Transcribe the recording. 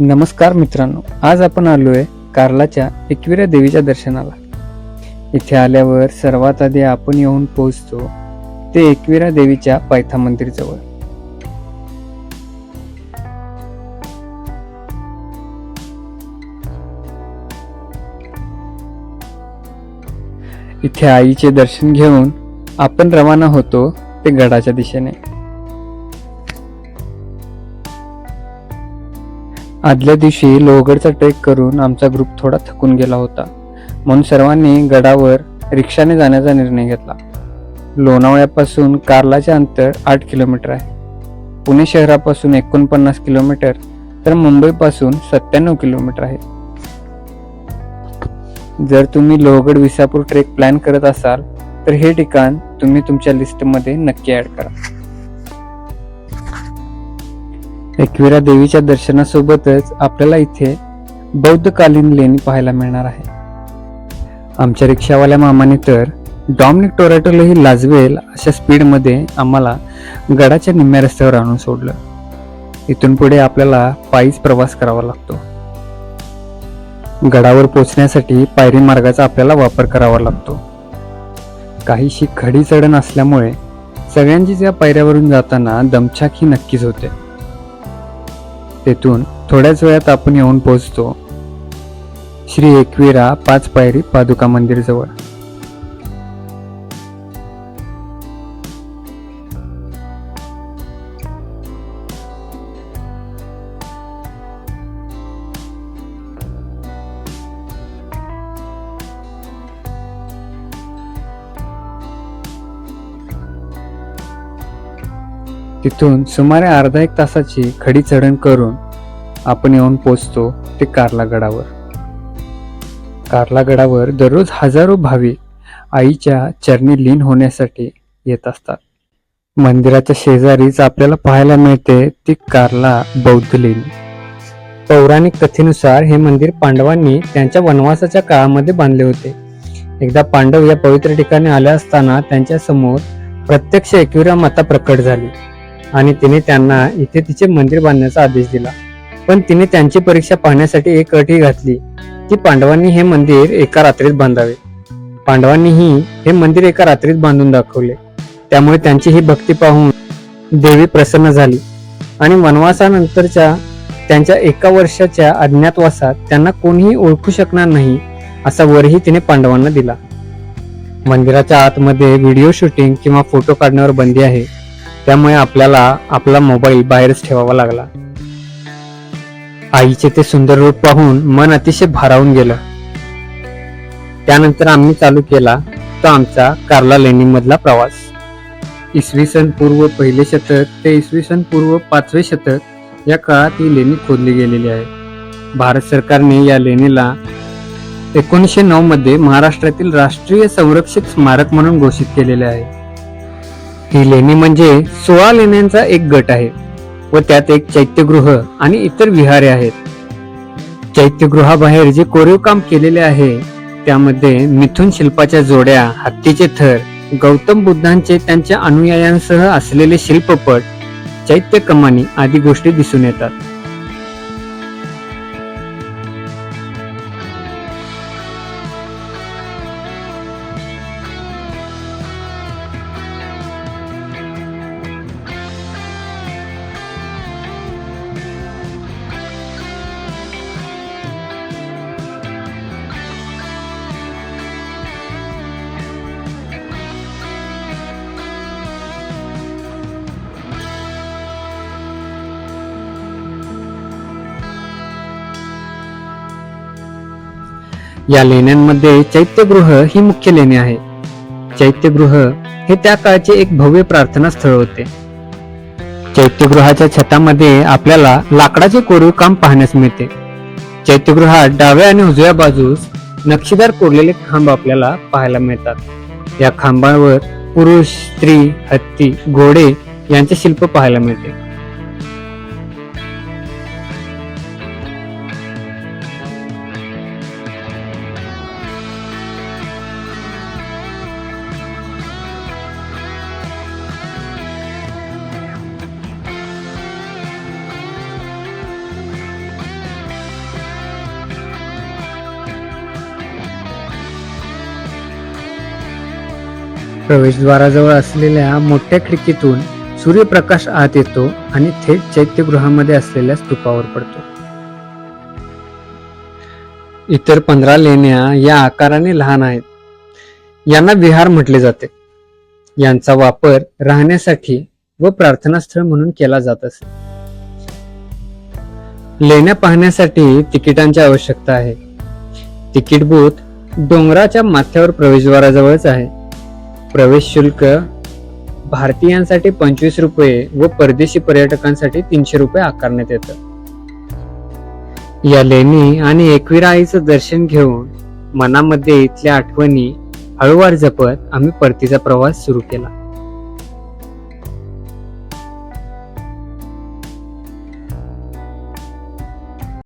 नमस्कार मित्रांनो आज आपण आलोय कार्लाच्या एकविरा देवीच्या दर्शनाला. इथे आल्यावर सर्वात आधी आपण येऊन पोहोचतो ते एकविरा देवीच्या पायथा मंदिर जवळ इथे आईचे दर्शन घेऊन आपण रवाना होतो ते गडाच्या दिशेने. आदल्या दिवशी लोहगडचा ट्रेक करून आमचा ग्रुप थोडा थकून गेला होता. म्हणून सर्वांनी गडावर रिक्षाने जाण्याचा निर्णय घेतला. लोणावळ्यापासून कार्लाचे अंतर आठ किलोमीटर आहे. पुणे शहरापासून एकोणपन्नास किलोमीटर तर मुंबईपासून सत्त्याण्णव किलोमीटर आहे. जर तुम्ही लोहगड विसापूर ट्रेक प्लॅन करत असाल तर हे ठिकाण तुम्ही तुमच्या लिस्टमध्ये नक्की ॲड करा. एकविरा देवीच्या दर्शनासोबतच आपल्याला इथे बौद्धकालीन लेणी पाहायला मिळणार आहे. आमच्या रिक्षावाल्या मामाने तर डॉमनिक टोरॅटोलाही लाजवेल अशा स्पीडमध्ये आम्हाला गडाच्या निम्म्या रस्त्यावर आणून सोडलं. इथून पुढे आपल्याला पायीच प्रवास करावा लागतो. गडावर पोचण्यासाठी पायरी मार्गाचा आपल्याला वापर करावा लागतो. काहीशी खडी चढण असल्यामुळे सगळ्यांचीच या पायऱ्यावरून जाताना दमछाक ही नक्कीच होते. तेथून थोड्याच वेळात आपण येऊन पोहोचतो. श्री एकविरा पाच पायरी पादुका मंदिर तिथून सुमारे अर्धा एक तासाची खडी चढण करून आपण येऊन पोचतो ते कार्ला गडावर कार्ला गडावर दररोज हजारो भाविक आईच्या चरणी लीन होण्यासाठी येत असतात. मंदिराच्या शेजारीच आपल्याला पाहायला मिळते ती कार्ला बौद्ध लीन. पौराणिक कथेनुसार हे मंदिर पांडवांनी त्यांच्या वनवासाच्या काळामध्ये बांधले होते. एकदा पांडव या पवित्र ठिकाणी आले असताना त्यांच्यासमोर प्रत्यक्ष एकविरा माता प्रकट झाली. आणि तिने त्यांना इथे तिचे मंदिर बांधण्याचा आदेश दिला. पण तिने त्यांची परीक्षा पाहण्यासाठी एक अटी घातली की पांडवांनी हे मंदिर एका रात्रीत बांधावे. पांडवांनीही हे मंदिर एका रात्रीत बांधून दाखवले. त्यामुळे त्यांची ही भक्ती पाहून देवी प्रसन्न झाली. आणि वनवासानंतरच्या त्यांच्या एका वर्षाच्या अज्ञातवासात त्यांना कोणीही ओळखू शकणार नाही असा वरही तिने पांडवांना दिला. मंदिराच्या आतमध्ये व्हिडिओ शूटिंग किंवा फोटो काढण्यावर बंदी आहे. त्यामुळे आपल्याला आपला मोबाईल बाहेरच ठेवावा लागला. आईचे ते सुंदर रूप पाहून मन अतिशय भारावून गेलं. त्यानंतर आम्ही चालू केला तो आमचा कार्ला लेणी मधला प्रवास. इसवी सन पूर्व पहिले शतक ते इसवी सन पूर्व पाचवे शतक या काळात ही लेणी खोदली गेलेली आहे. भारत सरकारने या लेणीला एकोणीसशे नऊ मध्ये महाराष्ट्रातील राष्ट्रीय संरक्षित स्मारक म्हणून घोषित केलेले आहे. ही लेणी म्हणजे सोळा लेण्यांचा एक गट आहे व त्यात एक चैत्यगृह आणि इतर विहारे आहेत. चैत्यगृहाबाहेर जे कोरीव काम केलेले आहे त्यामध्ये मिथुन शिल्पाच्या जोड्या हत्तीचे थर गौतम बुद्धांचे त्यांच्या अनुयायांसह असलेले शिल्पपट चैत्य कमानी आदी गोष्टी दिसून येतात. या लेण्यांमध्ये चैत्यगृह ही मुख्य लेणी आहे. चैत्यगृह हे त्या काळचे एक भव्य प्रार्थना स्थळ होते. चैत्यगृहाच्या छतामध्ये आपल्याला लाकडाचे कोरीव काम पाहण्यास मिळते. चैत्यगृहात डाव्या आणि उजव्या बाजूस नक्षीदार कोरलेले खांब आपल्याला पाहायला मिळतात. या खांबावर पुरुष स्त्री हत्ती घोडे यांचे शिल्प पाहायला मिळते. प्रवेशद्वाराजवळ असलेल्या मोठ्या खिडकीतून सूर्यप्रकाश आत येतो आणि थेट चैत्यगृहामध्ये असलेल्या स्तूपावर पडतो. इतर पंधरा लेण्या या आकाराने लहान आहेत. यांना विहार म्हटले जाते. यांचा वापर राहण्यासाठी व प्रार्थनास्थळ म्हणून केला जात असे. लेण्या पाहण्यासाठी तिकिटांची आवश्यकता आहे. तिकीट बूथ डोंगराच्या माथ्यावर प्रवेशद्वाराजवळच आहे. प्रवेश शुल्क भारतीयांसाठी पंचवीस रुपये व परदेशी पर्यटकांसाठी तीनशे रुपये आकारण्यात येतं. या लेणी आणि एकवीरा आईचं दर्शन घेऊन मनामध्ये इथल्या आठवणी हळूवार जपत आम्ही परतीचा प्रवास सुरू केला.